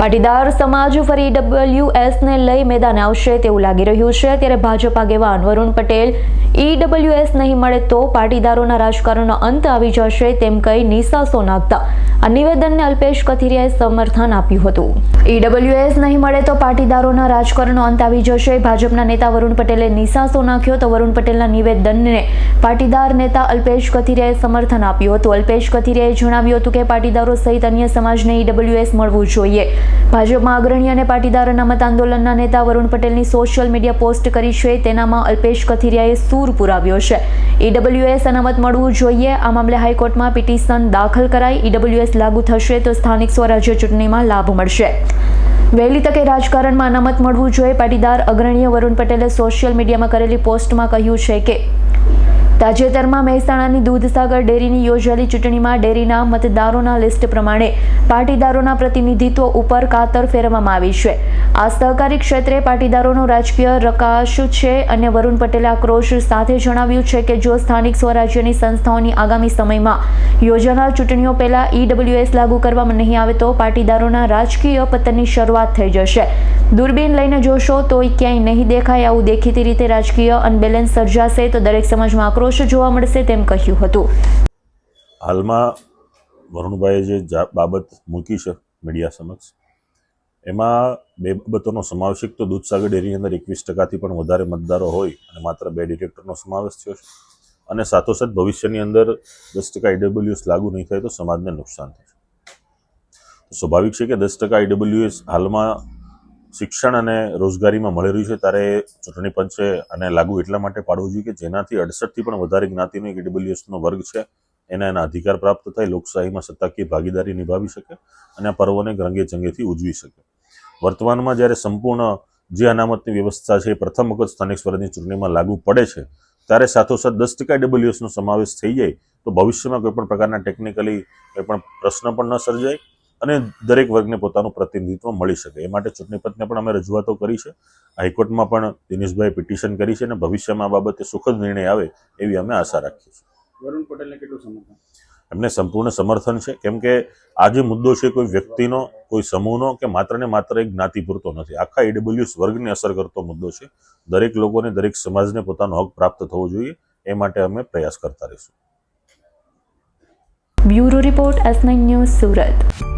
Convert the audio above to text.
પાટીદાર સમાજ ફરી ઈડબ્લ્યુએસને લઈ મેદાને આવશે તેવું લાગી રહ્યું છે. ત્યારે ભાજપ આગેવાન વરુણ પટેલ ઈડબ્લ્યુએસ નહીં મળે તો પાટીદારોના રાજકારણનો અંત આવી જશે તેમ કહી નિશાસો નાખતા આ નિવેદનને અલ્પેશ કથિરિયાએ સમર્થન આપ્યું હતું. ઈડબ્લ્યુએસ નહીં મળે તો પાટીદારોના રાજકારણનો અંત આવી જશે. ભાજપના નેતા વરુણ પટેલે નિશાસો નાખ્યો તો વરુણ પટેલના નિવેદનને પાટીદાર નેતા અલ્પેશ કથિરિયાએ સમર્થન આપ્યું હતું. અલ્પેશ કથિરિયાએ જણાવ્યું હતું કે પાટીદારો સહિત અન્ય સમાજને ઈડબ્લ્યુએસ મળવું જોઈએ. ભાજપમાં અગ્રણી અને પાટીદાર અનામત આંદોલનના નેતા વરુણ પટેલની સોશિયલ મીડિયા પોસ્ટ કરી છે. તેનામાં અલ્પેશ કથિરિયાએ સૂર પુરાવ્યો છે. ઈડબ્લ્યુએસ અનામત મળવું જોઈએ. આ મામલે હાઈકોર્ટમાં પિટિશન દાખલ કરાઈ. ઈડબ્લ્યુએસ લાગુ થશે તો સ્થાનિક સ્વરાજ્ય ચૂંટણીમાં લાભ મળશે. વહેલી તકે રાજકારણમાં અનામત મળવું જોઈએ. પાટીદાર અગ્રણીય વરુણ પટેલે સોશિયલ મીડિયામાં કરેલી પોસ્ટમાં કહ્યું છે કે તાજેતરમાં મહેસાણાની દૂધસાગર ડેરીની યોજાયેલી ચૂંટણીમાં ડેરીના મતદારોના લિસ્ટ પ્રમાણે પાટીદારોના પ્રતિનિધિત્વ ઉપર કાતર ફેરવવામાં આવી છે. આ સહકારી ક્ષેત્રે પાટીદારોનો રાજકીય રકાશ છે અને વરુણ પટેલે આક્રોશ સાથે જણાવ્યું છે કે જો સ્થાનિક સ્વરાજ્યની સંસ્થાઓની આગામી સમયમાં યોજાનાર ચૂંટણીઓ પહેલા ઈડબ્લ્યુએસ લાગુ કરવામાં નહીં આવે તો પાટીદારોના રાજકીય પતનની શરૂઆત થઈ જશે. દૂરબીન લઈને જોશો તો ક્યાંય નહીં દેખાય આવું દેખીતી રીતે રાજકીય અનબેલેન્સ સર્જાશે તો દરેક સમાજમાં આક્રોશ જોવા મળશે તેમ કહ્યું હતું. હાલમાં વરુણભાઈએ જે બાબત મૂકી છે મીડિયા સમક્ષ, એમાં બે બાબતોનો સમાવેશ તો દૂધસાગર ડેરીની અંદર એકવીસ ટકાથી પણ વધારે મતદારો હોય અને માત્ર બે ડિરેક્ટરનો સમાવેશ થયો છે. અને સાથોસાથ ભવિષ્યની અંદર દસ ટકા ઈડબ્લ્યુએસ લાગુ નહીં થાય તો સમાજને નુકસાન થશે સ્વાભાવિક છે કે દસ ટકા ઈડબ્લ્યુએસ હાલમાં શિક્ષણ અને રોજગારીમાં મળી રહ્યું છે, ત્યારે ચૂંટણી પંચે આને લાગુ એટલા માટે પાડવું જોઈએ કે જેનાથી અડસઠથી પણ વધારે જ્ઞાતિનો ડબલ્યુએસનો વર્ગ છે, એના એના અધિકાર પ્રાપ્ત થાય, લોકશાહીમાં સત્તાકીય ભાગીદારી નિભાવી શકે અને આ પર્વોને રંગે ચંગેથી ઉજવી શકે. વર્તમાનમાં જ્યારે સંપૂર્ણ જે અનામતની વ્યવસ્થા છે એ પ્રથમ વખત સ્થાનિક સ્વરાજની ચૂંટણીમાં લાગુ પડે છે, ત્યારે સાથોસાથ દસ ટકા ડબલ્યુએસનો સમાવેશ થઈ જાય, તો ભવિષ્યમાં કોઈપણ પ્રકારના ટેકનિકલી કોઈપણ પ્રશ્ન પણ ન સર્જાય અને દરેક વર્ગને પોતાનું પ્રતિનિધિત્વ મળી શકે. એ માટે ચૂંટણી પંચને પણ અમે રજૂઆતો કરી છે. હાઈકોર્ટમાં પણ દિનેશભાઈ પિટિશન કરી છે અને ભવિષ્યમાં આ બાબતે સુખદ નિર્ણય આવે એવી અમે આશા રાખીએ છીએ. વરુણ પટેલને કેટલું સમર્થન? એમને સંપૂર્ણ સમર્થન છે. કેમ કે આ જે મુદ્દો છે કોઈ વ્યક્તિનો કોઈ સમૂહનો કે માત્ર ને માત્ર એક જ્ઞાતિ પૂરતો નથી. આખા ઈડબ્લ્યુએસ વર્ગને અસર કરતો મુદ્દો છે. દરેક લોકોને દરેક સમાજને પોતાનો હક પ્રાપ્ત થવો જોઈએ. એ માટે અમે પ્રયાસ કરતા રહીશું. Bureau report S news Surat.